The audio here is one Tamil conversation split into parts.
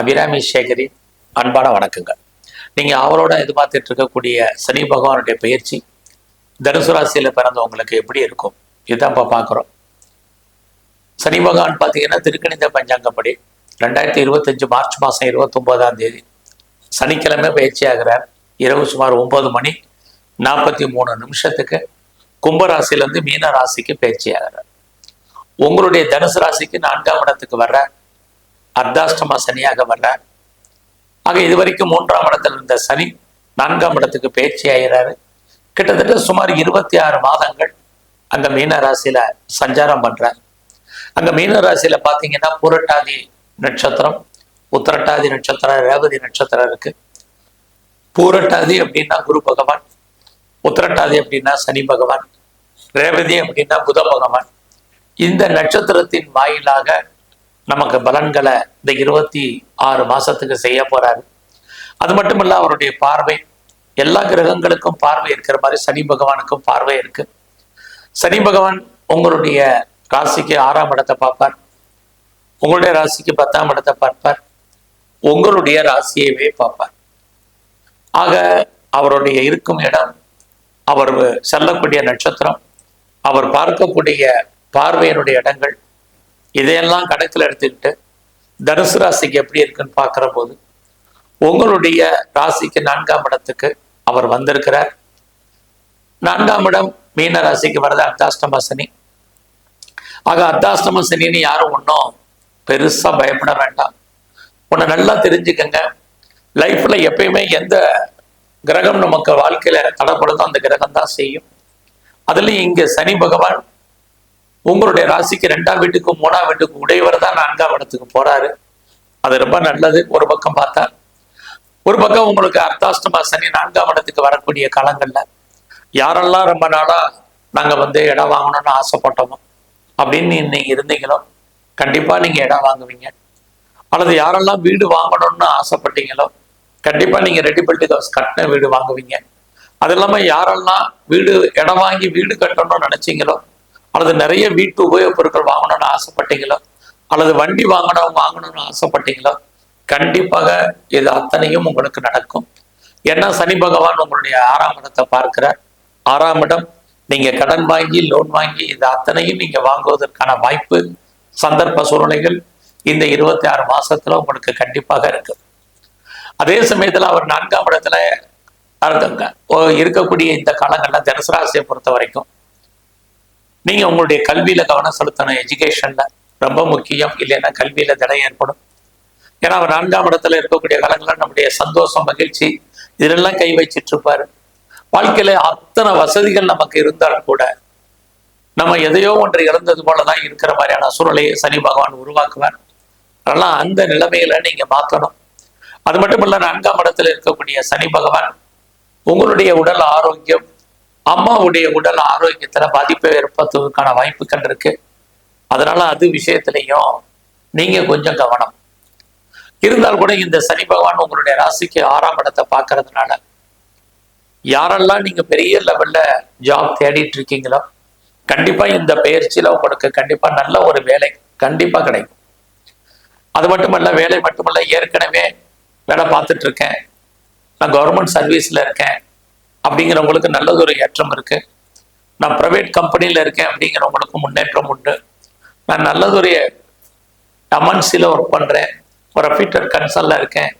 அபிராமி சேகரி அன்பான வணக்கங்கள். நீங்க அவரோட எதிர்பார்த்துட்டு இருக்கக்கூடிய சனி பகவானுடைய பயிற்சி தனுசு ராசியில பிறந்தவங்களுக்கு எப்படி இருக்கும்? இதுதான் இப்போ பார்க்குறோம். சனி பகவான் பார்த்தீங்கன்னா திருக்கணித பஞ்சாங்கப்படி ரெண்டாயிரத்தி இருபத்தஞ்சு மார்ச் மாதம் இருபத்தொம்போதாம் தேதி சனிக்கிழமை பயிற்சி ஆகிறார். இரவு சுமார் ஒன்பது மணி நாற்பத்தி மூணு நிமிஷத்துக்கு கும்பராசிலேருந்து மீன ராசிக்கு பயிற்சி ஆகிறார். உங்களுடைய தனுசு ராசிக்கு நான்காம் இடத்துக்கு வர்ற அர்த்தாஷ்டம சனியாக வர்றார். ஆக இதுவரைக்கும் மூன்றாம் இடத்துல இருந்த சனி நான்காம் இடத்துக்கு பயிற்சி ஆகிறாரு. கிட்டத்தட்ட சுமார் இருபத்தி ஆறு மாதங்கள் அங்க மீன ராசியில சஞ்சாரம் பண்றார். அங்க மீன ராசியில பாத்தீங்கன்னா புரட்டாதி நட்சத்திரம் உத்திரட்டாதி நட்சத்திரம் ரேவதி நட்சத்திரம் இருக்கு. பூரட்டாதி அப்படின்னா குரு பகவான் உத்திரட்டாதி அப்படின்னா சனி பகவான் ரேவதி அப்படின்னா புத பகவான். இந்த நட்சத்திரத்தின் வாயிலாக நமக்கு பலன்களை இந்த இருபத்தி ஆறு மாசத்துக்கு செய்ய போறாரு. அது மட்டும் இல்ல அவருடைய பார்வை எல்லா கிரகங்களுக்கும் பார்வை இருக்கிற மாதிரி சனி பகவானுக்கும் பார்வை இருக்கு. சனி பகவான் உங்களுடைய ராசிக்கு ஆறாம் இடத்தை பார்ப்பார். உங்களுடைய ராசிக்கு பத்தாம் இடத்தை பார்ப்பார். உங்களுடைய ராசியவே பார்ப்பார். ஆக அவருடைய இருக்கும் இடம் அவர் செல்லக்கூடிய நட்சத்திரம் அவர் பார்க்கக்கூடிய பார்வையினுடைய இடங்கள் இதையெல்லாம் கணக்கில் எடுத்துக்கிட்டு தனுசு ராசிக்கு எப்படி இருக்குன்னு பார்க்குற போது உங்களுடைய ராசிக்கு நான்காம் இடத்துக்கு அவர் வந்திருக்கிறார். நான்காம் இடம் மீன ராசிக்கு வர்றது அர்த்தாஷ்டம சனி. ஆக அர்த்தாஷ்டம சனின்னு யாரும் ஒன்றும் பெருசா பயப்பட வேண்டாம். உன்னை நல்லா தெரிஞ்சுக்கங்க. லைஃப்ல எப்பயுமே எந்த கிரகம் நமக்கு வாழ்க்கையில தடப்படுதோ அந்த கிரகம் தான் செய்யும். அதுலயும் இங்க சனி பகவான் உங்களுடைய ராசிக்கு ரெண்டாம் வீட்டுக்கும் மூணாம் வீட்டுக்கும் உடையவர் தான் நான்காம் இடத்துக்கு போறாரு. அது ரொம்ப நல்லது. ஒரு பக்கம் பார்த்தா ஒரு பக்கம் உங்களுக்கு அர்த்தாஷ்டம சனி நான்காம் இடத்துக்கு வரக்கூடிய காலங்கள்ல யாரெல்லாம் ரொம்ப நாளா நாங்க வந்து இடம் வாங்கணும்னு ஆசைப்பட்டோமோ அப்படின்னு இன்னைக்கு இருந்தீங்களோ கண்டிப்பா நீங்க இடம் வாங்குவீங்க. அல்லது யாரெல்லாம் வீடு வாங்கணும்னு ஆசைப்பட்டீங்களோ கண்டிப்பா நீங்க ரெடி பண்ணிட்டு கட்டின வீடு வாங்குவீங்க. அது இல்லாம யாரெல்லாம் வீடு இடம் வாங்கி வீடு கட்டணும்னு நினைச்சீங்களோ அல்லது நிறைய வீட்டு உபயோகப் பொருட்கள் வாங்கணும்னு ஆசைப்பட்டீங்களோ? அல்லது வண்டி வாங்கணும் வாங்கணும்னு ஆசைப்பட்டீங்களோ? கண்டிப்பாக இது அத்தனையும் உங்களுக்கு நடக்கும். ஏன்னா சனி பகவான் உங்களுடைய ஆறாம் இடத்தை பார்க்கிறார். ஆறாம் இடம் நீங்க கடன் வாங்கி லோன் வாங்கி இது அத்தனையும் நீங்க வாங்குவதற்கான வாய்ப்பு சந்தர்ப்ப சூழ்நிலைகள் இந்த இருபத்தி ஆறு மாசத்துல உங்களுக்கு கண்டிப்பாக இருக்கு. அதே சமயத்துல அவர் நான்காம் இடத்துல ஓ, இருக்கக்கூடிய இந்த காலங்கள்ல தனுசு ராசியை பொறுத்த வரைக்கும் நீங்க உங்களுடைய கல்வியில கவனம் செலுத்தணும். எஜுகேஷன்ல ரொம்ப முக்கியம். இல்லைன்னா கல்வியில தடை ஏற்படும். ஏன்னா அவர் நான்காம் இடத்துல இருக்கக்கூடிய காலங்களில் நம்முடைய சந்தோஷம் மகிழ்ச்சி இதெல்லாம் கை வச்சிட்டு இருப்பாரு. வாழ்க்கையில அத்தனை வசதிகள் நமக்கு இருந்தாலும் கூட நம்ம எதையோ ஒன்று இழந்தது போலதான் இருக்கிற மாதிரியான சூழலையை சனி பகவான் உருவாக்குவார். அதெல்லாம் அந்த நிலைமையில நீங்க மாற்றணும் அது மட்டும் இல்ல நான்காம் இடத்துல இருக்கக்கூடிய சனி பகவான் உங்களுடைய உடல் ஆரோக்கியம் அம்மாவுடைய உடல் ஆரோக்கியத்துல பாதிப்பை ஏற்படுத்துவதற்கான வாய்ப்புகள் இருக்கு. அதனால அது விஷயத்திலையும் நீங்க கொஞ்சம் கவனம். இருந்தால் கூட இந்த சனி பகவான் உங்களுடைய ராசிக்கு ஆறாம் இடத்தை பார்க்கறதுனால யாரெல்லாம் நீங்க பெரிய லெவல்ல ஜாப் தேடிட்டு இருக்கீங்களோ கண்டிப்பா இந்த பயிற்சியில உங்களுக்கு கண்டிப்பா நல்ல ஒரு வேலை கண்டிப்பா கிடைக்கும். அது மட்டுமல்ல வேலை மட்டுமல்ல ஏற்கனவே வேலை பார்த்துட்டு இருக்கேன். நான் கவர்மெண்ட் சர்வீஸ்ல இருக்கேன். அப்படிங்கிறவங்களுக்கு நல்லதொரு ஏற்றம் இருக்கு. நான் ப்ரைவேட் கம்பெனியில் இருக்கேன் அப்படிங்கிறவங்களுக்கு முன்னேற்றம் உண்டு. நான் நல்லதொரு எமன்சியில் ஒர்க் பண்ணுறேன் ஒரு ஃபீட்டர் கன்சல்ல இருக்கேன்.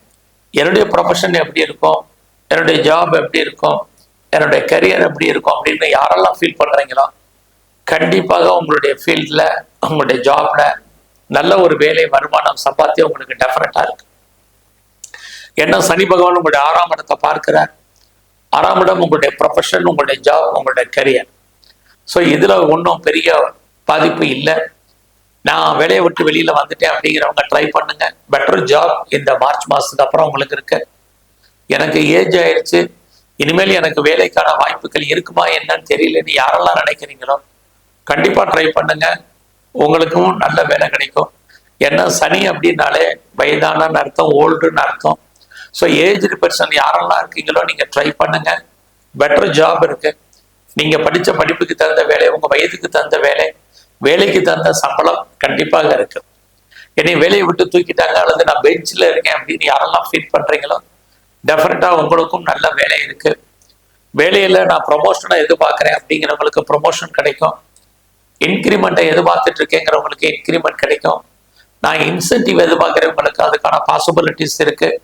என்னுடைய ப்ரொஃபஷன் எப்படி இருக்கும்? என்னுடைய ஜாப் எப்படி இருக்கும்? என்னுடைய கரியர் எப்படி இருக்கும்? அப்படின்னு யாரெல்லாம் ஃபீல் பண்ணுறீங்களோ கண்டிப்பாக உங்களுடைய ஃபீல்டில் உங்களுடைய ஜாப்ல நல்ல ஒரு வேலை வருமானம் சம்பாத்தியம் உங்களுக்கு டெஃபினட்டாக இருக்கு. என்ன சனி பகவான் உங்களுடைய ஆறாம் இடத்தை பார்க்கிறார். ஆறாம் இடம் உங்களுடைய ப்ரொஃபஷன் உங்களுடைய ஜாப் உங்களுடைய கரியர் ஸோ இதில் ஒன்றும் பெரிய பாதிப்பு இல்லை. நான் வேலையை விட்டு வெளியில் வந்துட்டேன் அப்படிங்கிறவங்க ட்ரை பண்ணுங்க. பெட்டர் ஜாப் இந்த மார்ச் மாதத்துக்கு அப்புறம் உங்களுக்கு இருக்கு. எனக்கு ஏஜ் ஆயிடுச்சு. இனிமேல் எனக்கு வேலைக்கான வாய்ப்புகள் இருக்குமா என்னன்னு தெரியலன்னு யாரெல்லாம் நினைக்கிறீங்களோ கண்டிப்பாக ட்ரை பண்ணுங்க. உங்களுக்கும் நல்ல வேலை கிடைக்கும். ஏன்னா சனி அப்படின்னாலே வயதானன்னு அர்த்தம் ஓல்டுன்னு அர்த்தம். ஸோ ஏஜ்டு பர்சன் யாரெல்லாம் இருக்கீங்களோ நீங்கள் ட்ரை பண்ணுங்க. பெட்டர் ஜாப் இருக்கு. நீங்கள் படித்த படிப்புக்கு தகுந்த வேலை உங்கள் வயதுக்கு தகுந்த வேலை வேலைக்கு தகுந்த சம்பளம் கண்டிப்பாக இருக்கு. என்னை வேலையை விட்டு தூக்கிட்டாங்க அல்லது நான் பெஞ்சில் இருக்கேன் அப்படின்னு யாரெல்லாம் ஃபீல் பண்ணுறீங்களோ டெஃபினட்டாக உங்களுக்கும் நல்ல வேலை இருக்கு. வேலையில் நான் ப்ரொமோஷனை எதிர்பார்க்குறேன் அப்படிங்கிறவங்களுக்கு ப்ரொமோஷன் கிடைக்கும். இன்க்ரிமெண்ட்டை எதிர்பார்த்துட்டு இருக்கேங்கிறவங்களுக்கு இன்க்ரிமெண்ட் கிடைக்கும். நான் இன்சென்டிவ் எதிர்பார்க்குறவங்களுக்கு அதுக்கான பாசிபிலிட்டிஸ் இருக்குது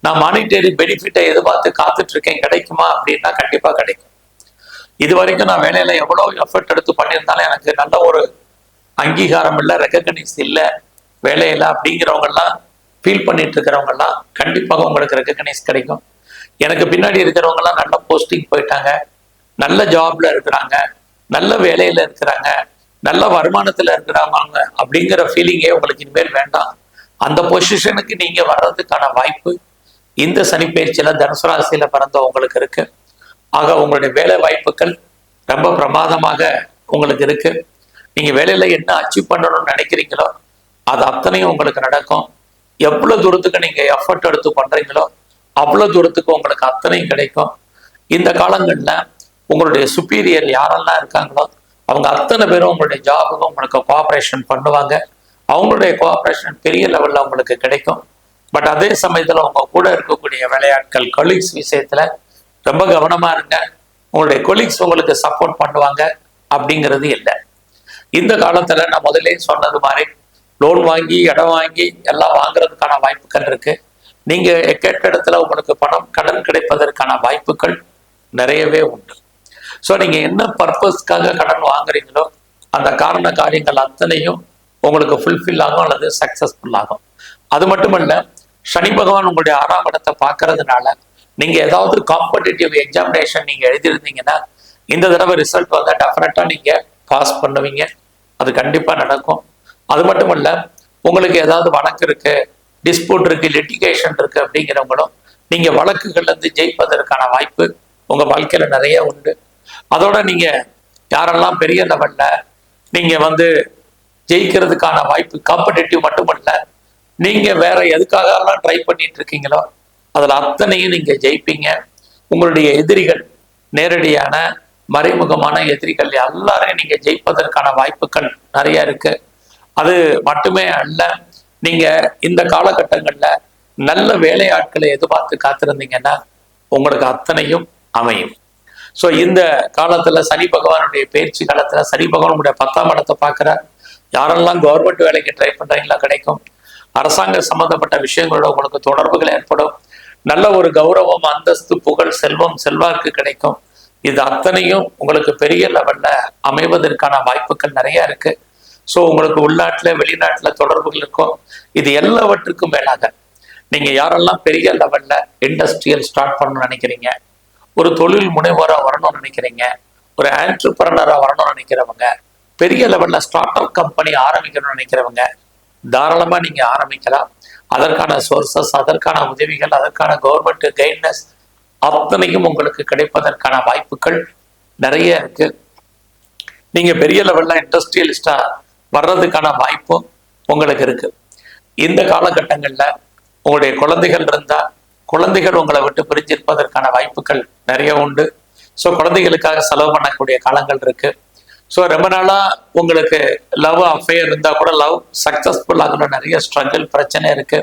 நான் மானிட்டரி பெனிஃபிட்டை எதிர்பார்த்து காத்துட்டு இருக்கேன் கிடைக்குமா? அப்படின்னா கண்டிப்பா கிடைக்கும். இது வரைக்கும் நான் வேலையில எவ்வளவு எஃபர்ட் எடுத்து பண்ணியிருந்தாலும் எனக்கு நல்ல ஒரு அங்கீகாரம் இல்லை ரெக்கக்னைஸ் இல்லை. வேலையில அப்படிங்கிறவங்கெல்லாம் ஃபீல் பண்ணிட்டு இருக்கிறவங்கெல்லாம் கண்டிப்பாக உங்களுக்கு ரெக்கக்னைஸ் கிடைக்கும். எனக்கு பின்னாடி இருக்கிறவங்கெல்லாம் நல்ல போஸ்டிங் போயிட்டாங்க. நல்ல ஜாப்ல இருக்கிறாங்க. நல்ல வேலையில இருக்கிறாங்க. நல்ல வருமானத்துல இருக்கிறாங்க அப்படிங்கிற ஃபீலிங்கே உங்களுக்கு இனிமேல் வேண்டாம். அந்த பொசிஷனுக்கு நீங்க வர்றதுக்கான வாய்ப்பு இந்த சனிப்பயிற்சியில தனுசு ராசியில பிறந்தவங்களுக்கு இருக்கு. ஆக உங்களுடைய வேலை வாய்ப்புகள் ரொம்ப பிரமாதமாக உங்களுக்கு இருக்கு. நீங்க வேலையில என்ன அச்சீவ் பண்ணணும்னு நினைக்கிறீங்களோ அது அத்தனையும் உங்களுக்கு நடக்கும். எவ்வளவு தூரத்துக்கு நீங்க எஃபர்ட் எடுத்து பண்றீங்களோ அவ்வளவு தூரத்துக்கு உங்களுக்கு அத்தனையும் கிடைக்கும். இந்த காலங்கள்ல உங்களுடைய சுப்பீரியர் யாரெல்லாம் இருக்காங்களோ அவங்க அத்தனை பேரும் உங்களுடைய ஜாபுக்கு உங்களுக்கு கோஆப்ரேஷன் பண்ணுவாங்க. அவங்களுடைய கோஆப்ரேஷன் பெரிய லெவல்ல உங்களுக்கு கிடைக்கும். பட் அதே சமயத்துல உங்க கூட இருக்கக்கூடிய விளையாட்கள் கொலீக்ஸ் விஷயத்துல ரொம்ப கவனமா இருங்க. உங்களுடைய கொலீக்ஸ் உங்களுக்கு சப்போர்ட் பண்ணுவாங்க அப்படிங்கிறது இல்லை. இந்த காலத்துல நான் முதலே சொன்னது மாதிரி லோன் வாங்கி இடம் வாங்கி எல்லாம் வாங்குறதுக்கான வாய்ப்புகள் இருக்கு. நீங்க கேட்ட இடத்துல உங்களுக்கு பணம் கடன் கிடைப்பதற்கான வாய்ப்புகள் நிறையவே உண்டு. ஸோ நீங்க என்ன பர்பஸ்க்காக கடன் வாங்குறீங்களோ அந்த காரண காரியங்கள் அத்தனையும் உங்களுக்கு ஃபுல்ஃபில் ஆகும் அல்லது சக்சஸ்ஃபுல் ஆகும். அது மட்டுமல்ல சனி பகவான் உங்களுடைய ஆறாம் இடத்தை பார்க்கறதுனால நீங்க ஏதாவது காம்படிட்டிவ் எக்ஸாமினேஷன் நீங்க எழுதியிருந்தீங்கன்னா இந்த தடவை ரிசல்ட் வந்தா டெஃபினட்டா நீங்க பாஸ் பண்ணுவீங்க. அது கண்டிப்பா நடக்கும். அது மட்டும் இல்ல உங்களுக்கு ஏதாவது வழக்கு இருக்கு டிஸ்பியூட் இருக்கு லிட்டிகேஷன் இருக்கு அப்படிங்கிறவங்களும் நீங்க வழக்குகள்ல இருந்து ஜெயிப்பதற்கான வாய்ப்பு உங்க வாழ்க்கையில நிறைய உண்டு. அதோட நீங்க யாரெல்லாம் பெரிய லெவல்ல நீங்க வந்து ஜெயிக்கிறதுக்கான வாய்ப்பு காம்படிட்டிவ் மட்டுமல்ல நீங்க வேற எதுக்காக எல்லாம் ட்ரை பண்ணிட்டு இருக்கீங்களோ அதுல அத்தனையும் நீங்க ஜெயிப்பீங்க. உங்களுடைய எதிரிகள் நேரடியான மறைமுகமான எதிரிகள் எல்லாரையும் நீங்க ஜெயிப்பதற்கான வாய்ப்புகள் நிறைய இருக்கு. அது மட்டுமே அல்ல நீங்க இந்த காலகட்டங்கள்ல நல்ல வேலையாட்களை எதிர்பார்த்து காத்திருந்தீங்கன்னா உங்களுக்கு அத்தனையும் அமையும். ஸோ இந்த காலத்துல சனி பகவானுடைய பயிற்சி காலத்துல சனி பகவானுடைய பத்தாம் இடத்தை பார்க்குறார். யாரெல்லாம் கவர்மெண்ட் வேலைக்கு ட்ரை பண்றீங்களா கிடைக்கும். அரசாங்க சம்பந்தப்பட்ட விஷயங்களோட உங்களுக்கு தொடர்புகள் ஏற்படும். நல்ல ஒரு கௌரவம் அந்தஸ்து புகழ் செல்வம் செல்வாக்கு கிடைக்கும். இது அத்தனையும் உங்களுக்கு பெரிய லெவல்ல அமைவதற்கான வாய்ப்புகள் நிறைய இருக்கு. ஸோ உங்களுக்கு உள்நாட்டுல வெளிநாட்டுல தொடர்புகள் இருக்கும். இது எல்லாவற்றுக்கும் மேலாக நீங்க யாரெல்லாம் பெரிய லெவல்ல இண்டஸ்ட்ரியல் ஸ்டார்ட் பண்ணணும்னு நினைக்கிறீங்க ஒரு தொழில் முனைவராக வரணும்னு நினைக்கிறீங்க ஒரு ஆண்டர்பிரனராக வரணும்னு நினைக்கிறவங்க பெரிய லெவல்ல ஸ்டார்ட் அப் கம்பெனி ஆரம்பிக்கணும்னு நினைக்கிறவங்க தாராளமா நீங்க ஆரம்பிக்கலாம். அதற்கான சோர்சஸ் அதற்கான உதவிகள் அதற்கான கவர்மெண்ட் கைட்னஸ் அத்தனையும் உங்களுக்கு கிடைப்பதற்கான வாய்ப்புகள் நிறைய இருக்கு. நீங்க பெரிய லெவல்ல இண்டஸ்ட்ரியலிஸ்டா வர்றதுக்கான வாய்ப்பும் உங்களுக்கு இருக்கு. இந்த காலகட்டங்கள்ல உங்களுடைய குழந்தைகள் இருந்தா குழந்தைகள் உங்களை விட்டு பிரிஞ்சிருப்பதற்கான வாய்ப்புகள் நிறைய உண்டு. ஸோ குழந்தைகளுக்காக செலவு பண்ணக்கூடிய காலங்கள் இருக்கு. ஸோ ரொம்ப நாளாக உங்களுக்கு லவ் அஃபேர் இருந்தால் கூட லவ் சக்ஸஸ்ஃபுல் ஆகணும் நிறைய ஸ்ட்ரகிள் பிரச்சனை இருக்கு.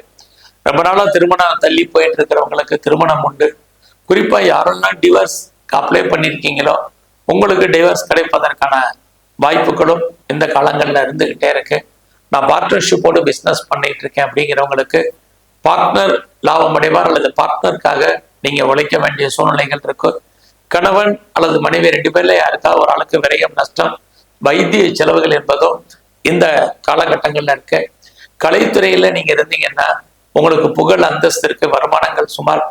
ரொம்ப நாளாக திருமணம் தள்ளி போயிட்டு இருக்கிறவங்களுக்கு திருமணம் உண்டு. குறிப்பாக யாரெல்லாம் டிவோர்ஸ் அப்ளை பண்ணியிருக்கீங்களோ உங்களுக்கு டிவோர்ஸ் கிடைப்பதற்கான வாய்ப்புகளும் இந்த காலங்களில் இருந்துகிட்டே இருக்கு. நான் பார்ட்னர்ஷிப்போடு பிஸ்னஸ் பண்ணிட்டு இருக்கேன் அப்படிங்கிறவங்களுக்கு பார்ட்னர் லாபம் அடைவார் அல்லது பார்ட்னருக்காக நீங்கள் உழைக்க வேண்டிய சூழ்நிலைகள் இருக்குது கணவன் அல்லது மனைவி ரெண்டு பேர்ல யாருக்காவது ஒரு ஆளுக்கு விரயம் நஷ்டம் வைத்திய செலவுகள் என்பதும் இந்த காலகட்டங்கள்ல இருக்கு. கலைத்துறையில நீங்க இருந்தீங்கன்னா உங்களுக்கு புகழ் அந்தஸ்து இருக்கு வருமானங்கள் சுமார்.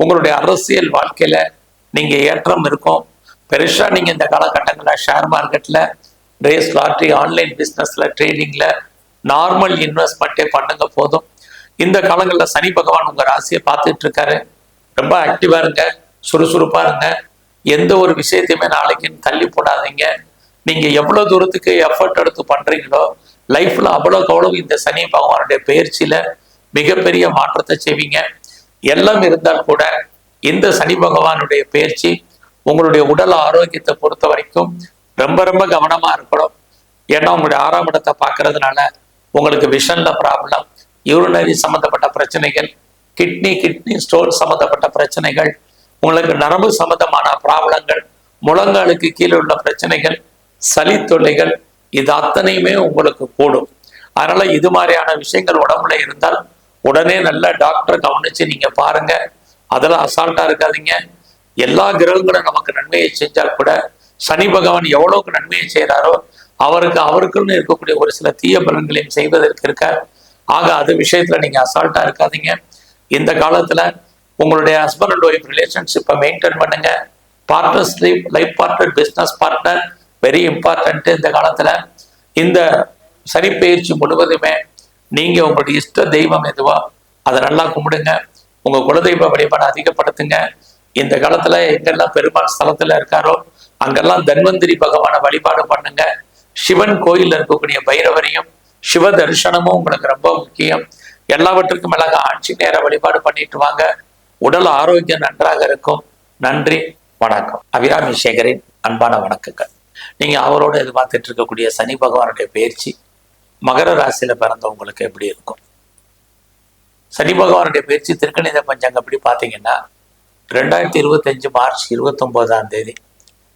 உங்களுடைய அரசியல் வாழ்க்கையில நீங்க ஏற்றம் இருக்கும். பெருசா நீங்க இந்த காலகட்டங்கள்ல ஷேர் மார்க்கெட்ல ரேஸ் லாட்ரி ஆன்லைன் பிசினஸ்ல ட்ரேடிங்ல நார்மல் இன்வெஸ்ட்மெண்ட்டே பண்ணுங்க போதும். இந்த காலங்களில் சனி பகவான் உங்க ராசியை பார்த்துட்டு இருக்காரு. ரொம்ப ஆக்டிவா இருங்க சுறுசுறுப்பா இருங்க. எந்த ஒரு விஷயத்தையுமே நாளைக்கு தள்ளி போடாதீங்க. நீங்க எவ்வளவு தூரத்துக்கு எஃபர்ட் எடுத்து பண்றீங்களோ லைஃப்ல அவ்வளவு அவ்வளோ இந்த சனி பகவானுடைய பயிற்சியில மிகப்பெரிய மாற்றத்தை செய்வீங்க. எல்லாம் இருந்தால் கூட இந்த சனி பகவானுடைய பயிற்சி உங்களுடைய உடல் ஆரோக்கியத்தை பொறுத்த வரைக்கும் ரொம்ப ரொம்ப கவனமா இருக்கணும். ஏன்னா உங்களுடைய ஆறாம் இடத்தை பார்க்கறதுனால உங்களுக்கு விஷன்ல ப்ராப்ளம் யூரினரி சம்மந்தப்பட்ட பிரச்சனைகள் கிட்னி கிட்னி ஸ்டோன் சம்மந்தப்பட்ட பிரச்சனைகள் உங்களுக்கு நரம்பு சம்பந்தமான ப்ராப்ளங்கள் முழங்காலுக்கு கீழே உள்ள பிரச்சனைகள் சளி தொல்லைகள் இது அத்தனையுமே உங்களுக்கு கூடும். அதனால இது மாதிரியான விஷயங்கள் உடம்புல இருந்தால் உடனே நல்ல டாக்டர் கவனிச்சு நீங்க பாருங்க. அதெல்லாம் அசால்ட்டா இருக்காதீங்க. எல்லா கிரகங்களும் நமக்கு நன்மையை செஞ்சால் கூட சனி பகவான் எவ்வளவுக்கு நன்மையை செய்கிறாரோ அவருக்கு அவருக்குன்னு இருக்கக்கூடிய ஒரு சில தீய பலன்களையும் செய்வதற்கு இருக்கார். ஆக அது விஷயத்துல நீங்க அசால்ட்டா இருக்காதீங்க. இந்த காலத்துல உங்களுடைய ஹஸ்பண்ட் அண்ட் ஒய்ஃப் ரிலேஷன்ஷிப்பை மெயின்டைன் பண்ணுங்க. Partners life partner business partner very important இந்த காலத்தில். இந்த சனி பயிற்சி முழுவதுமே நீங்கள் உங்களுடைய இஷ்ட தெய்வம் எதுவோ அதை நல்லா கும்பிடுங்க. உங்கள் குலதெய்வ வழிபாடு அதிகப்படுத்துங்க. இந்த காலத்தில் எங்கெல்லாம் பெருமாள் ஸ்தலத்தில் இருக்காரோ அங்கெல்லாம் தன்வந்திரி பகவானை வழிபாடு பண்ணுங்க. சிவன் கோயிலில் இருக்கக்கூடிய பைரவரையும் சிவ தரிசனமும் உங்களுக்கு ரொம்ப முக்கியம். எல்லாவற்றுக்கும் மேலாக ஆட்சி நேர வழிபாடு பண்ணிட்டு வாங்க. உடல் ஆரோக்கியம் நன்றாக இருக்கும். நன்றி வணக்கம். அபிராமி சேகரின் அன்பான வணக்கங்கள். நீங்க அவரோட எதிர்பார்த்துட்டு இருக்கக்கூடிய சனி பகவானுடைய பயிற்சி மகர ராசியில பிறந்தவங்களுக்கு எப்படி இருக்கும்? சனி பகவானுடைய பயிற்சி திருக்கணித பஞ்சாங்க எப்படி பார்த்தீங்கன்னா ரெண்டாயிரத்தி இருபத்தஞ்சு மார்ச் இருபத்தொம்போதாம் தேதி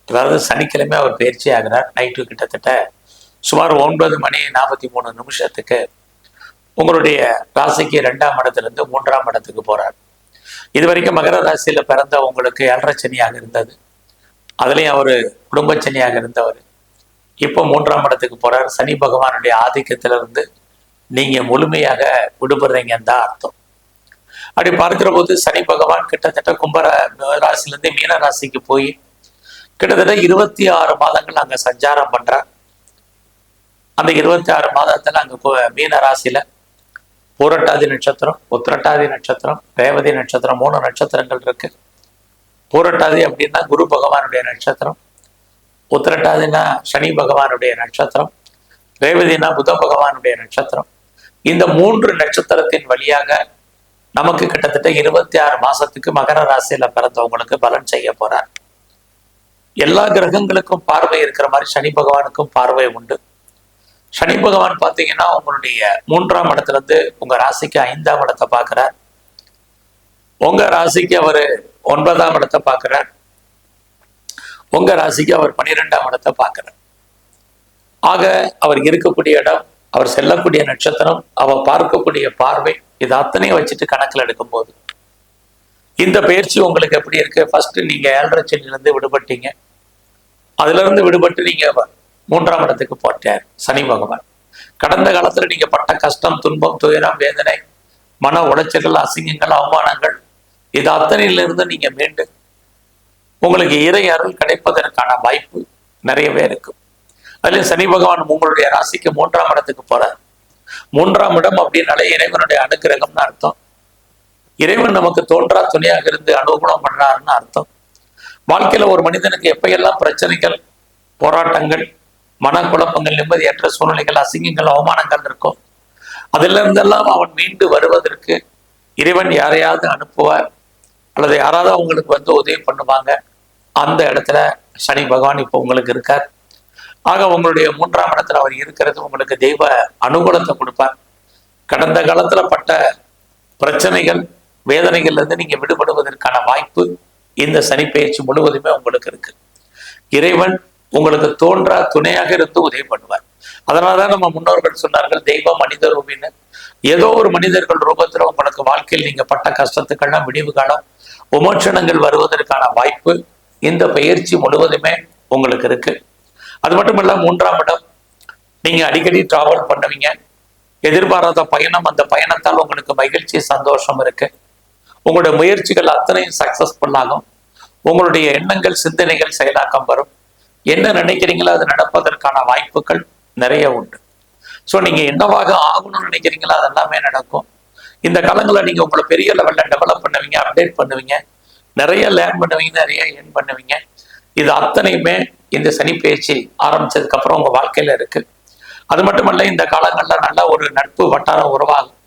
அதாவது சனிக்கிழமை அவர் பயிற்சி ஆகிறார். நைட்டு கிட்டத்தட்ட சுமார் ஒன்பது மணி நாற்பத்தி மூணு நிமிஷத்துக்கு உங்களுடைய ராசிக்கு ரெண்டாம் இடத்துலேருந்து மூன்றாம் இடத்துக்கு போறார். இது வரைக்கும் மகர ராசியில பிறந்த உங்களுக்கு ஏழரை சனியாக இருந்தது. அதுலேயும் அவர் குடும்ப சனியாக இருந்தவர். இப்போ மூன்றாம் இடத்துக்கு போறார். சனி பகவானுடைய ஆதிக்கத்திலிருந்து நீங்க முழுமையாக விடுபடுறீங்கன்னு தான் அர்த்தம். அப்படி பார்க்கிற போது சனி பகவான் கிட்டத்தட்ட கும்பர ராசிலேருந்து மீன ராசிக்கு போய் கிட்டத்தட்ட இருபத்தி ஆறு மாதங்கள் அங்க சஞ்சாரம் பண்றார். அந்த இருபத்தி ஆறு மாதத்துல அங்க போ- மீன ராசியில பூரட்டாதி நட்சத்திரம் உத்திரட்டாதி நட்சத்திரம் ரேவதி நட்சத்திரம் மூணு நட்சத்திரங்கள் இருக்கு. பூரட்டாதி அப்படின்னா குரு பகவானுடைய நட்சத்திரம். உத்திரட்டாதினா சனி பகவானுடைய நட்சத்திரம். ரேவதினா புத பகவானுடைய நட்சத்திரம். இந்த மூன்று நட்சத்திரத்தின் வழியாக நமக்கு கிட்டத்தட்ட இருபத்தி ஆறு மாசத்துக்கு மகர ராசியில பிறந்தவங்களுக்கு பலன் செய்ய போறார். எல்லா கிரகங்களுக்கும் பார்வை இருக்கிற மாதிரி சனி பகவானுக்கும் பார்வை உண்டு. சனி பகவான் பார்த்தீங்கன்னா உங்களுடைய மூன்றாம் இடத்துலேருந்து உங்கள் உங்க ராசிக்கு ஐந்தாம் இடத்தை பார்க்குறார். உங்க ராசிக்கு அவர் ஒன்பதாம் இடத்தை பார்க்கிறார். உங்க ராசிக்கு அவர் பன்னிரெண்டாம் இடத்தை பார்க்கிறார். ஆக அவர் இருக்கக்கூடிய இடம் அவர் செல்லக்கூடிய நட்சத்திரம் அவர் பார்க்கக்கூடிய பார்வை இது அத்தனையும் வச்சுட்டு கணக்கில் எடுக்கும்போது. இந்த பயிற்சி உங்களுக்கு எப்படி இருக்கு? ஃபர்ஸ்ட் நீங்க ஏழரை சென்னிலேருந்து விடுபட்டீங்க. அதுல இருந்து விடுபட்டு நீங்க மூன்றாம் இடத்துக்கு போட்டார் சனி பகவான். கடந்த காலத்துல நீங்க பட்ட கஷ்டம் துன்பம் துயரம் வேதனை மன உளைச்சல்கள் அசிங்கங்கள் அவமானங்கள் இது அத்தனையிலிருந்து நீங்க மீண்டு உங்களுக்கு இறை அருள் கிடைப்பதற்கான வாய்ப்பு நிறையவே இருக்கும் அதுலயும் சனி பகவான் உங்களுடைய ராசிக்கு மூன்றாம் இடத்துக்கு போறார். மூன்றாம் இடம் அப்படின்னாலே இறைவனுடைய அனுக்கிரகம்னு அர்த்தம். இறைவன் நமக்கு தோன்றா துணையாக இருந்து அனுகூலம் பண்றாருன்னு அர்த்தம். வாழ்க்கையில ஒரு மனிதனுக்கு எப்பயெல்லாம் பிரச்சனைகள் போராட்டங்கள் மனக்குழப்பங்கள் நிம்மதியற்ற சூழ்நிலைகள் அசிங்கங்கள் அவமானங்கள் இருக்கும். அதுல இருந்தெல்லாம் அவன் மீண்டு வருவதற்கு இறைவன் யாரையாவது அனுப்புவார் அல்லது யாராவது அவங்களுக்கு வந்து உதவி பண்ணுவாங்க. அந்த இடத்துல சனி பகவான் இப்போ உங்களுக்கு இருக்கார். ஆக உங்களுடைய மூன்றாம் இடத்துல அவர் இருக்கிறது உங்களுக்கு தெய்வ அனுகூலத்தை கொடுப்பார். கடந்த காலத்துல பட்ட பிரச்சனைகள் வேதனைகள்ல இருந்து நீங்க விடுபடுவதற்கான வாய்ப்பு இந்த சனி பயிற்சி முழுவதுமே உங்களுக்கு இருக்கு. இறைவன் உங்களுக்கு தோன்றா துணையாக இருந்து உதவி பண்ணுவார். அதனாலதான் நம்ம முன்னோர்கள் சொன்னார்கள் தெய்வம் மனித ரூபின்னு ஏதோ ஒரு மனிதர்கள் ரூபத்துல உங்களுக்கு வாழ்க்கையில் நீங்க பட்ட கஷ்டத்துக்கெல்லாம் விடிவு காலம் விமோச்சனங்கள் வருவதற்கான வாய்ப்பு இந்த பயிற்சி முழுவதுமே உங்களுக்கு இருக்கு. அது மட்டும் இல்ல மூன்றாம் இடம் நீங்க அடிக்கடி டிராவல் பண்ணுவீங்க. எதிர்பாராத பயணம் அந்த பயணத்தால் உங்களுக்கு மகிழ்ச்சி சந்தோஷம் இருக்கு. உங்களுடைய முயற்சிகள் அத்தனையும் சக்சஸ்ஃபுல் ஆகும். உங்களுடைய எண்ணங்கள் சிந்தனைகள் செயலாக்கம் வரும். என்ன நினைக்கிறீங்களோ அது நடப்பதற்கான வாய்ப்புகள் நிறைய உண்டு. ஸோ நீங்க என்னவாக ஆகணும்னு நினைக்கிறீங்களோ அது எல்லாமே நடக்கும். இந்த காலங்களில் நீங்க உங்களை பெரிய லெவலில் டெவலப் பண்ணுவீங்க அப்டேட் பண்ணுவீங்க. நிறைய லேர்ன் பண்ணுவீங்க நிறைய ஏர்ன் பண்ணுவீங்க. இது அத்தனையுமே இந்த சனி பயிற்சி ஆரம்பிச்சதுக்கு அப்புறம் உங்க வாழ்க்கையில இருக்கு. அது மட்டுமல்ல இந்த காலங்களில் நல்ல ஒரு நட்பு வட்டாரம் உறவாகும்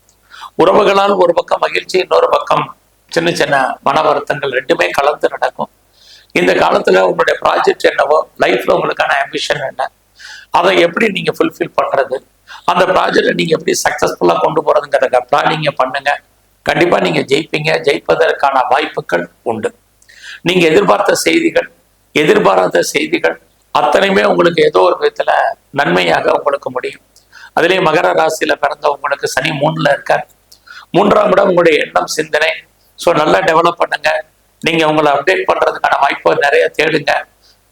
உறவுகளால் ஒரு பக்கம் மகிழ்ச்சி இன்னொரு பக்கம் சின்ன சின்ன மன வருத்தங்கள் ரெண்டுமே கலந்து நடக்கும். இந்த காலத்துல உங்களுடைய ப்ராஜெக்ட் என்னவோ லைஃப்ல உங்களுக்கான ஆம்பிஷன் என்ன? அதை எப்படி நீங்க ஃபுல்ஃபில் பண்றது? அந்த ப்ராஜெக்டை நீங்க எப்படி சக்சஸ்ஃபுல்லா கொண்டு போறதுங்கிறத பிளானிங்க பண்ணுங்க. கண்டிப்பா நீங்க ஜெயிப்பீங்க. ஜெயிப்பதற்கான வாய்ப்புகள் உண்டு. நீங்க எதிர்பார்த்த செய்திகள் எதிர்பாராத செய்திகள் அத்தனையுமே உங்களுக்கு ஏதோ ஒரு விதத்துல நன்மையாக உங்களுக்கு முடியும். அதுலேயும் மகர ராசியில பிறந்த உங்களுக்கு சனி மூணுல இருக்கார். மூன்றாம் இடம் உங்களுடைய எண்ணம் சிந்தனை. ஸோ நல்லா டெவலப் பண்ணுங்க. நீங்க உங்களை அப்டேட் பண்றதுக்கான வாய்ப்பை நிறைய தேடுங்க.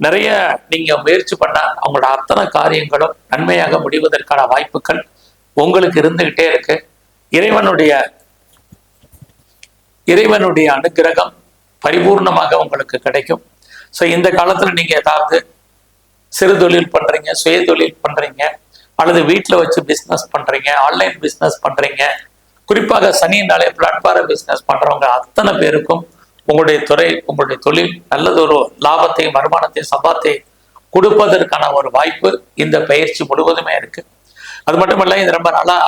நிறைய நீங்க முயற்சி பண்ண அவங்களோட அத்தனை காரியங்களும் நன்மையாக முடிவதற்கான வாய்ப்புகள் உங்களுக்கு இருந்துகிட்டே இருக்கு. இறைவனுடைய இறைவனுடைய அனுகிரகம் பரிபூர்ணமாக உங்களுக்கு கிடைக்கும். ஸோ இந்த காலத்துல நீங்க ஏதாவது சிறு தொழில் பண்றீங்க சுய தொழில் பண்றீங்க அல்லது வீட்டில் வச்சு பிஸ்னஸ் பண்றீங்க ஆன்லைன் பிஸ்னஸ் பண்றீங்க குறிப்பாக சனியினாலே பிளாட்பார பிஸ்னஸ் பண்றவங்க அத்தனை பேருக்கும் உங்களுடைய துறை உங்களுடைய தொழில் நல்லது ஒரு லாபத்தையும் வருமானத்தையும் சம்பாத்தை கொடுப்பதற்கான ஒரு வாய்ப்பு இந்த பயிற்சி முழுவதுமே இருக்கு. அது மட்டும் இது ரொம்ப நாளா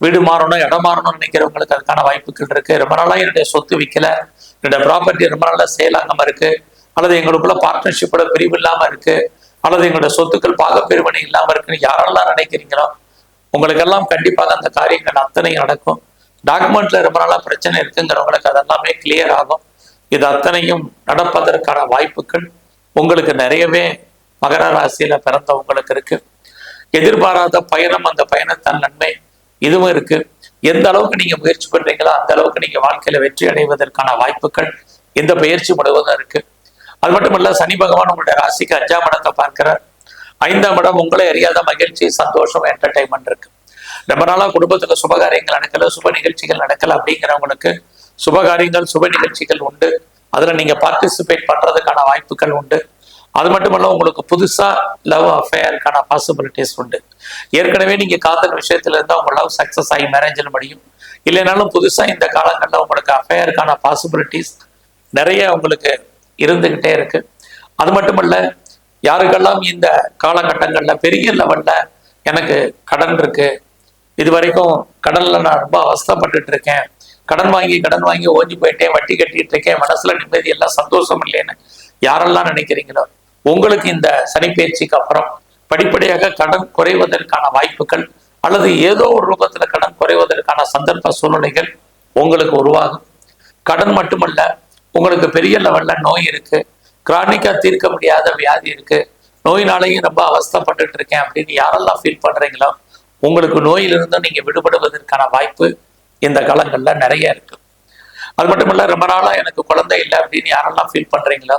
வீடு மாறணும் இடம் மாறணும்னு நினைக்கிறவங்களுக்கு அதுக்கான வாய்ப்புகள் இருக்கு. ரொம்ப நாளா என்னுடைய சொத்து விற்கல என்னுடைய ப்ராப்பர்ட்டி ரொம்ப நாளா செயலாகாம இருக்கு. அல்லது எங்களுக்குள்ள பார்ட்னர்ஷிப்போட பிரிவு இல்லாம இருக்கு. அல்லது எங்களுடைய சொத்துக்கள் பாகப்பிரிவினை இல்லாம இருக்குன்னு யாரெல்லாம் நினைக்கிறீங்களோ உங்களுக்கெல்லாம் கண்டிப்பாக அந்த காரியங்கள் அத்தனை நடக்கும். டாக்குமெண்ட்ல ரொம்ப நாளா பிரச்சனை இருக்குங்கிறவங்களுக்கு அதெல்லாமே கிளியர் ஆகும். இது அத்தனையும் நடப்பதற்கான வாய்ப்புகள் உங்களுக்கு நிறையவே மகர ராசியில பிறந்தவங்களுக்கு இருக்கு. எதிர்பாராத பயணம் அந்த பயணத்தால் நன்மை இதுவும் இருக்கு. எந்த அளவுக்கு நீங்க முயற்சி பண்றீங்களோ அந்த அளவுக்கு நீங்க வாழ்க்கையில வெற்றி அடைவதற்கான வாய்ப்புகள் இந்த பயிற்சி முழுவதும் இருக்கு. அது மட்டும் இல்ல சனி பகவான் உங்களுடைய ராசிக்கு அஞ்சாம் இடத்தை பார்க்கிறார். ஐந்தாம் இடம் உங்களை அறியாத மகிழ்ச்சி சந்தோஷம் என்டர்டைன்மெண்ட் இருக்கு. ரொம்ப நாளா குடும்பத்துல சுபகாரியங்கள் நடக்கல சுப நிகழ்ச்சிகள் நடக்கல அப்படிங்கிறவங்களுக்கு சுபகாரியங்கள் சுப நிகழ்ச்சிகள் உண்டு. அதுல நீங்க பார்ட்டிசிபேட் பண்றதுக்கான வாய்ப்புகள் உண்டு. அது மட்டும் இல்ல உங்களுக்கு புதுசா லவ் அஃபேருக்கான பாசிபிலிட்டிஸ் உண்டு. ஏற்கனவே நீங்க காதல் விஷயத்துல இருந்தால் உங்க லவ் சக்ஸஸ் ஆகி மேரேஜில் முடியும். இல்லைனாலும் புதுசா இந்த காலங்களில் உங்களுக்கு அஃபேருக்கான பாசிபிலிட்டிஸ் நிறைய உங்களுக்கு இருந்துகிட்டே இருக்கு. அது மட்டும் இல்ல யாருக்கெல்லாம் இந்த காலகட்டங்கள்ல பெரிய லெவலில் எனக்கு கடன் இருக்கு இது வரைக்கும் கடன்ல நான் ரொம்ப அவஸ்தப்பட்டுட்டு இருக்கேன் கடன் வாங்கி கடன் வாங்கி ஓஞ்சி போயிட்டேன் வட்டி கட்டிட்டு இருக்கேன் மனசுல நிம்மதி எல்லாம் சந்தோஷம் இல்லைன்னு யாரெல்லாம் நினைக்கிறீங்களோ உங்களுக்கு இந்த சனிப்பயிற்சிக்கு அப்புறம் படிப்படியாக கடன் குறைவதற்கான வாய்ப்புகள் அல்லது ஏதோ ஒரு ரூபத்துல கடன் குறைவதற்கான சந்தர்ப்ப சூழ்நிலைகள் உங்களுக்கு உருவாகும். கடன் மட்டுமல்ல உங்களுக்கு பெரிய லெவல்ல நோய் இருக்கு. கிரானிக்கா தீர்க்க முடியாத வியாதி இருக்கு. நோயினாலையும் ரொம்ப அவஸ்தப்பட்டு இருக்கேன் அப்படின்னு யாரெல்லாம் ஃபீல் பண்றீங்களோ உங்களுக்கு நோயிலிருந்து நீங்க விடுபடுவதற்கான வாய்ப்பு இந்த காலங்கள்ல நிறைய இருக்கு. அது மட்டும் இல்ல ரொம்ப நாளா எனக்கு குழந்தை இல்லை அப்படின்னு யாரெல்லாம் ஃபீல் பண்றீங்களோ?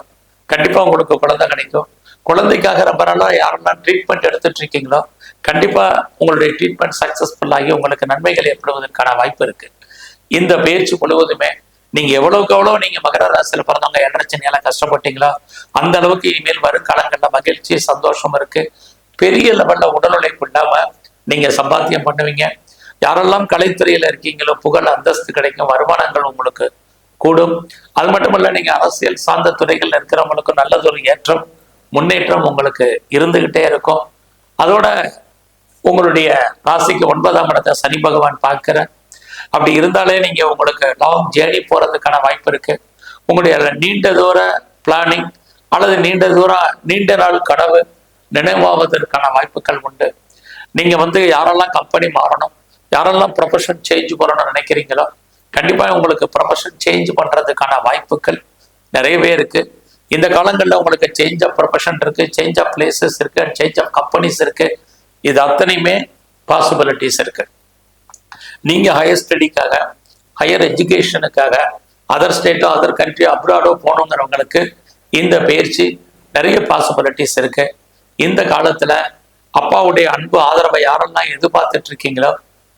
கண்டிப்பா உங்களுக்கு குழந்தை கிடைக்கும். குழந்தைக்காக ரொம்ப நாளா யாரெல்லாம் ட்ரீட்மெண்ட் எடுத்துட்டு இருக்கீங்களோ கண்டிப்பா உங்களுடைய ட்ரீட்மெண்ட் சக்சஸ்ஃபுல் ஆகி உங்களுக்கு நன்மைகள் ஏற்படுவதற்கான வாய்ப்பு இருக்கு. இந்த பயிற்சி முழுவதுமே நீங்க எவ்வளவுக்கு எவ்வளவு நீங்க மகர ராசியில பிறந்தவங்க எண்ணச்சனையால கஷ்டப்பட்டீங்களோ அந்த அளவுக்கு இனிமேல் வரும் காலங்கள்ல மகிழ்ச்சி சந்தோஷம் இருக்கு. பெரிய லெவல்ல உடல் உழைப்பு இல்லாம நீங்க சம்பாத்தியம் பண்ணுவீங்க. யாரெல்லாம் கலைத்துறையில் இருக்கீங்களோ புகழ் அந்தஸ்து கிடைக்கும் வருமானங்கள் உங்களுக்கு கூடும். அது மட்டும் இல்ல நீங்க அரசியல் சார்ந்த துறைகள்ல இருக்கிறவங்களுக்கு நல்லதொரு ஏற்றம் முன்னேற்றம் உங்களுக்கு இருந்துகிட்டே இருக்கும். அதோட உங்களுடைய ராசிக்கு ஒன்பதாம் இடத்தை சனி பகவான் பார்க்கிற அப்படி இருந்தாலே நீங்க உங்களுக்கு லாங் ஜேர்னி போறதுக்கான வாய்ப்பு இருக்கு. உங்களுடைய நீண்ட தூர பிளானிங் அல்லது நீண்ட தூரம் நீண்ட நாள் கனவு நினைவாவதற்கான வாய்ப்புகள் உண்டு. நீங்க வந்து யாரெல்லாம் கம்பெனி மாறணும் யாரெல்லாம் ப்ரொஃபஷன் சேஞ்ச் பண்ணணும்னு நினைக்கிறீங்களோ கண்டிப்பா உங்களுக்கு ப்ரொஃபஷன் சேஞ்ச் பண்றதுக்கான வாய்ப்புகள் நிறையவே இருக்கு. இந்த காலங்களில் உங்களுக்கு சேஞ்ச் ஆஃப் ப்ரொஃபஷன் இருக்கு சேஞ்ச் ஆஃப் பிளேசஸ் இருக்கு சேஞ்ச் ஆஃப் கம்பெனிஸ் இருக்கு. இது அத்தனையுமே பாசிபிலிட்டிஸ் இருக்கு. நீங்க ஹையர் ஸ்டடிக்காக ஹையர் எஜுகேஷனுக்காக அதர் ஸ்டேட்டோ அதர் கண்ட்ரி அப்ராடோ போகணுங்கிறவங்களுக்கு இந்த பயிற்சி நிறைய பாசிபிலிட்டிஸ் இருக்கு. இந்த காலத்துல அப்பாவுடைய அன்பு ஆதரவை யாரெல்லாம் எதிர்பார்த்துட்டு இருக்கீங்களோ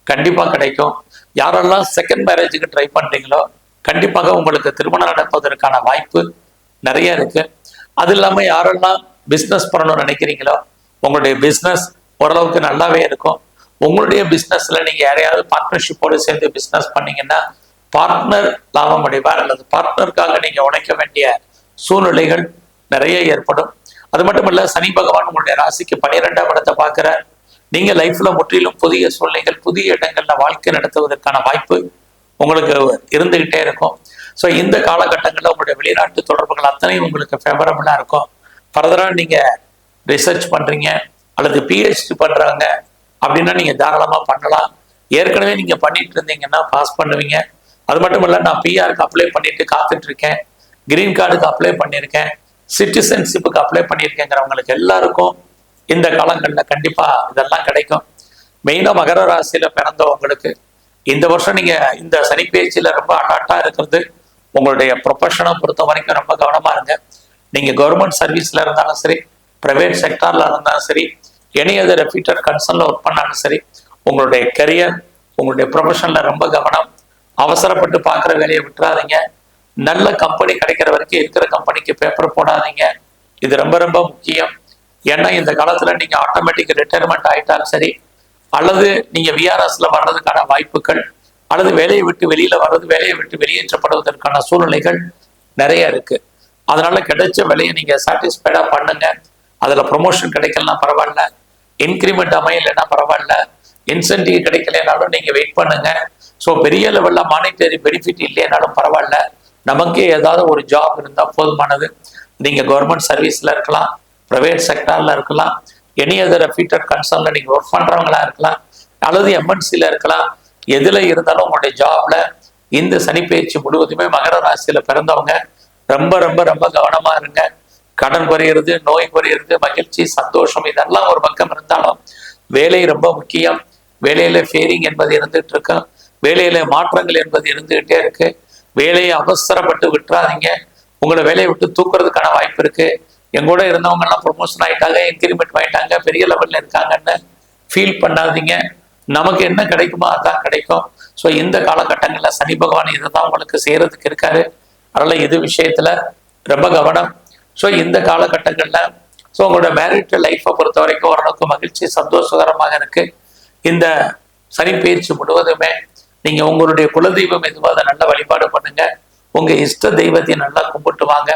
கண்டிப்பாக கிடைக்கும். யாரெல்லாம் செகண்ட் மேரேஜுக்கு ட்ரை பண்ணுறீங்களோ கண்டிப்பாக உங்களுக்கு திருமணம் நடப்பதற்கான வாய்ப்பு நிறைய இருக்கு. அது இல்லாமல் யாரெல்லாம் பிஸ்னஸ் பண்ணணும்னு நினைக்கிறீங்களோ உங்களுடைய பிஸ்னஸ் ஓரளவுக்கு நல்லாவே இருக்கும். உங்களுடைய பிஸ்னஸில் நீங்கள் யாரையாவது பார்ட்னர்ஷிப்போடு சேர்ந்து பிஸ்னஸ் பண்ணீங்கன்னா பார்ட்னர் லாபம் அடைவார் அல்லது பார்ட்னருக்காக நீங்கள் உழைக்க வேண்டிய சூழ்நிலைகள் நிறைய ஏற்படும். அது மட்டும் இல்லை சனி பகவான் உங்களுடைய ராசிக்கு பன்னிரெண்டாம் இடத்தை பார்க்குற நீங்க லைஃப்ல முற்றிலும் புதிய சூழ்நிலைகள் புதிய இடங்கள்ல வாழ்க்கை நடத்துவதற்கான வாய்ப்பு உங்களுக்கு இருந்துகிட்டே இருக்கும். ஸோ இந்த காலகட்டங்களில் உங்களுடைய வெளிநாட்டு தொடர்புகள் அத்தனையும் உங்களுக்கு ஃபேவரபுளாக இருக்கும். ஃபர்தராக நீங்கள் ரிசர்ச் பண்ணுறீங்க அல்லது பிஹெச்டி பண்ணுறாங்க அப்படின்னா நீங்கள் தாராளமாக பண்ணலாம். ஏற்கனவே நீங்கள் பண்ணிட்டு இருந்தீங்கன்னா பாஸ் பண்ணுவீங்க. அது மட்டும் இல்லை நான் பிஆருக்கு அப்ளை பண்ணிட்டு காத்துட்டு இருக்கேன். கிரீன் கார்டுக்கு அப்ளை பண்ணியிருக்கேன். சிட்டிசன்ஷிப்புக்கு அப்ளை பண்ணியிருக்கேங்கிறவங்களுக்கு எல்லாருக்கும் இந்த காலங்களில் கண்டிப்பா இதெல்லாம் கிடைக்கும். மெயினா மகர ராசியில பிறந்தவங்களுக்கு இந்த வருஷம் நீங்க இந்த சனிப்பயிற்சியில ரொம்ப அலாட்டா இருக்கிறது. உங்களுடைய ப்ரொஃபஷனை பொறுத்த வரைக்கும் ரொம்ப கவனமா இருங்க. நீங்க கவர்மெண்ட் சர்வீஸ்ல இருந்தாலும் சரி பிரைவேட் செக்டார்ல இருந்தாலும் சரி எனி அதர் ரெப்யூட்டட் கன்சர்ன்ல ஒர்க் பண்ணாலும் சரி உங்களுடைய கரியர் உங்களுடைய ப்ரொஃபஷன்ல ரொம்ப கவனம். அவசரப்பட்டு பார்க்குற வேலையை விட்டுறாதீங்க. நல்ல கம்பெனி கிடைக்கிற வரைக்கும் இருக்கிற கம்பெனிக்கு பேப்பர் போடாதீங்க. இது ரொம்ப ரொம்ப முக்கியம். ஏன்னா இந்த காலத்துல நீங்க ஆட்டோமேட்டிக் ரிட்டையர்மெண்ட் ஆயிட்டாலும் சரி அல்லது நீங்க விஆர்எஸ்ல வர்றதுக்கான வாய்ப்புகள் அல்லது வேலையை விட்டு வெளியில வர்றது வேலையை விட்டு வெளியேற்றப்படுவதற்கான சூழ்நிலைகள் நிறைய இருக்கு. அதனால கிடைச்ச வேலையை நீங்க சாட்டிஸ்ஃபைடா பண்ணுங்க. அதுல ப்ரொமோஷன் கிடைக்கலனா பரவாயில்ல. இன்க்ரிமெண்ட் அமையலைன்னா பரவாயில்ல. இன்சென்டிவ் கிடைக்கலனாலும் நீங்க வெயிட் பண்ணுங்க. ஸோ பெரிய லெவல்ல மானிட்டரி பெனிஃபிட் இல்லைனாலும் பரவாயில்ல. நமக்கே ஏதாவது ஒரு ஜாப் இருந்தால் போதுமானது. நீங்க கவர்மெண்ட் சர்வீஸ்ல இருக்கலாம். ப்ரைவேட் செக்டார்ல இருக்கலாம். எனி அதர் ஃபீட்டர் கன்சர்ன்ல நீங்க ஒர்க் பண்றவங்களா இருக்கலாம். அல்லது எம்என்சில இருக்கலாம். எதுல இருந்தாலும் உங்களுடைய ஜாப்ல இந்த சனிப்பயிற்சி முழுவதுமே மகர ராசியில பிறந்தவங்க ரொம்ப ரொம்ப ரொம்ப கவனமா இருங்க. கடன் குறையிறது நோய் குறையிறது மகிழ்ச்சி சந்தோஷம் இதெல்லாம் ஒரு பக்கம் இருந்தாலும் வேலை ரொம்ப முக்கியம். வேலையில ஃபேரிங் என்பது இருந்துட்டு இருக்கு. வேலையில மாற்றங்கள் என்பது இருந்துகிட்டே இருக்கு. வேலையை அவசரப்பட்டு விட்டுறாதீங்க. உங்களை வேலையை விட்டு தூக்குறதுக்கான வாய்ப்பு இருக்கு. எங்கூட இருந்தவங்க எல்லாம் ப்ரொமோஷன் ஆயிட்டாங்க இன்க்ரிமெண்ட் ஆயிட்டாங்க பெரிய லெவல்ல இருக்காங்கன்னு ஃபீல் பண்ணாதீங்க. நமக்கு என்ன கிடைக்குமோ அதான் கிடைக்கும். ஸோ இந்த காலகட்டங்களில் சனி பகவான் இதை தான் உங்களுக்கு செய்யறதுக்கு இருக்காரு. அதனால இது விஷயத்துல ரொம்ப கவனம். ஸோ இந்த காலகட்டங்களில் ஸோ உங்களோட மேரிட் லைஃப்பை பொறுத்த வரைக்கும் ஓரளவுக்கு மகிழ்ச்சி சந்தோஷகரமாக இருக்கு. இந்த சனி பயிற்சி முழுவதுமே நீங்க உங்களுடைய குலதெய்வம் எதுவோ அதை நல்ல வழிபாடு பண்ணுங்க. உங்க இஷ்ட தெய்வத்தையும் நல்லா கும்பிட்டு வாங்க.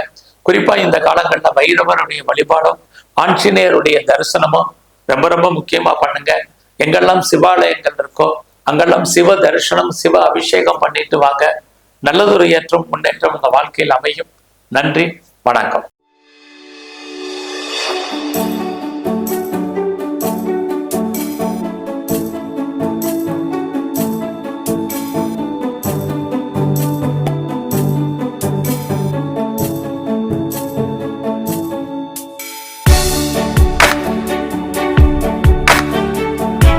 குறிப்பா இந்த காலங்களில் வைரவருடைய வழிபாடும் ஆஞ்சநேயருடைய தரிசனமும் ரொம்ப ரொம்ப முக்கியமா பண்ணுங்க. எங்கெல்லாம் சிவாலயங்கள் இருக்கோ அங்கெல்லாம் சிவ தரிசனம் சிவ அபிஷேகம் பண்ணிட்டு வாங்க. நல்லதொரு ஏற்றம் முன்னேற்றம் உங்க வாழ்க்கையில் அமையும். நன்றி வணக்கம்.